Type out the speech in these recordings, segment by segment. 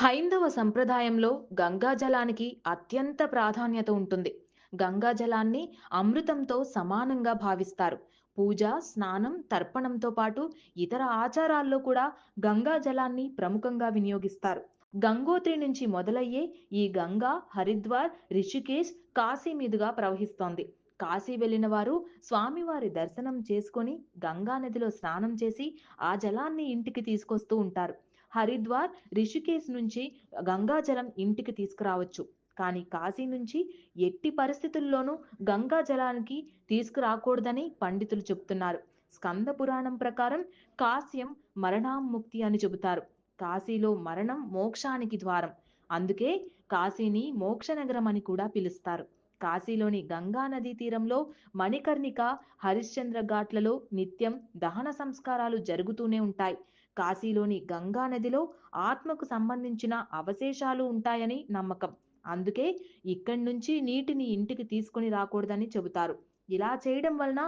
హైందవ సంప్రదాయంలో గంగా జలానికి అత్యంత ప్రాధాన్యత ఉంటుంది. గంగా జలాన్ని అమృతంతో సమానంగా భావిస్తారు. పూజ స్నానం తర్పణంతో పాటు ఇతర ఆచారాల్లో కూడా గంగాజలాన్ని ప్రముఖంగా వినియోగిస్తారు. గంగోత్రి నుంచి మొదలయ్యే ఈ గంగా హరిద్వార్ రిషికేశ్ కాశీ మీదుగా ప్రవహిస్తోంది. కాశీ వెళ్ళిన వారు స్వామివారి దర్శనం చేసుకొని గంగా నదిలో స్నానం చేసి ఆ జలాన్ని ఇంటికి తీసుకొస్తూ ఉంటారు. హరిద్వార్ రిషికేశ్ నుంచి గంగాజలం ఇంటికి తీసుకురావచ్చు. కానీ కాశీ నుంచి ఎట్టి పరిస్థితుల్లోనూ గంగా జలానికి తీసుకురాకూడదని పండితులు చెబుతున్నారు. స్కంద పురాణం ప్రకారం కాశ్యం మరణాముక్తి అని చెబుతారు. కాశీలో మరణం మోక్షానికి ద్వారం. అందుకే కాశీని మోక్ష నగరం అని కూడా పిలుస్తారు. కాశీలోని గంగా నదీ తీరంలో మణికర్ణిక హరిశ్చంద్ర ఘాట్లలో నిత్యం దహన సంస్కారాలు జరుగుతూనే ఉంటాయి. కాశీలోని గంగా నదిలో ఆత్మకు సంబంధించిన అవశేషాలు ఉంటాయని నమ్మకం. అందుకే ఇక్కడి నుంచి నీటిని ఇంటికి తీసుకొని రాకూడదని చెబుతారు. ఇలా చేయడం వలన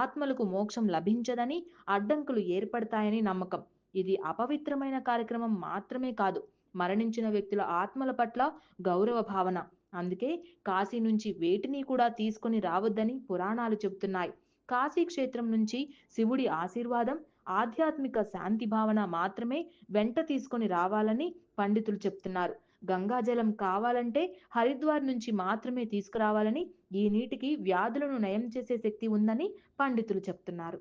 ఆత్మలకు మోక్షం లభించదని అడ్డంకులు ఏర్పడతాయని నమ్మకం. ఇది అపవిత్రమైన కార్యక్రమం మాత్రమే కాదు మరణించిన వ్యక్తుల ఆత్మల పట్ల గౌరవ భావన. అందుకే కాశీ నుంచి వేటిని కూడా తీసుకొని రావద్దని పురాణాలు చెబుతున్నాయి. కాశీ క్షేత్రం నుంచి శివుడి ఆశీర్వాదం ఆధ్యాత్మిక శాంతి భావన మాత్రమే వెంట తీసుకొని రావాలని పండితులు చెప్తున్నారు. గంగాజలం కావాలంటే హరిద్వార్ నుంచి మాత్రమే తీసుకురావాలని ఈ నీటికి వ్యాధులను నయం చేసే శక్తి ఉందని పండితులు చెప్తున్నారు.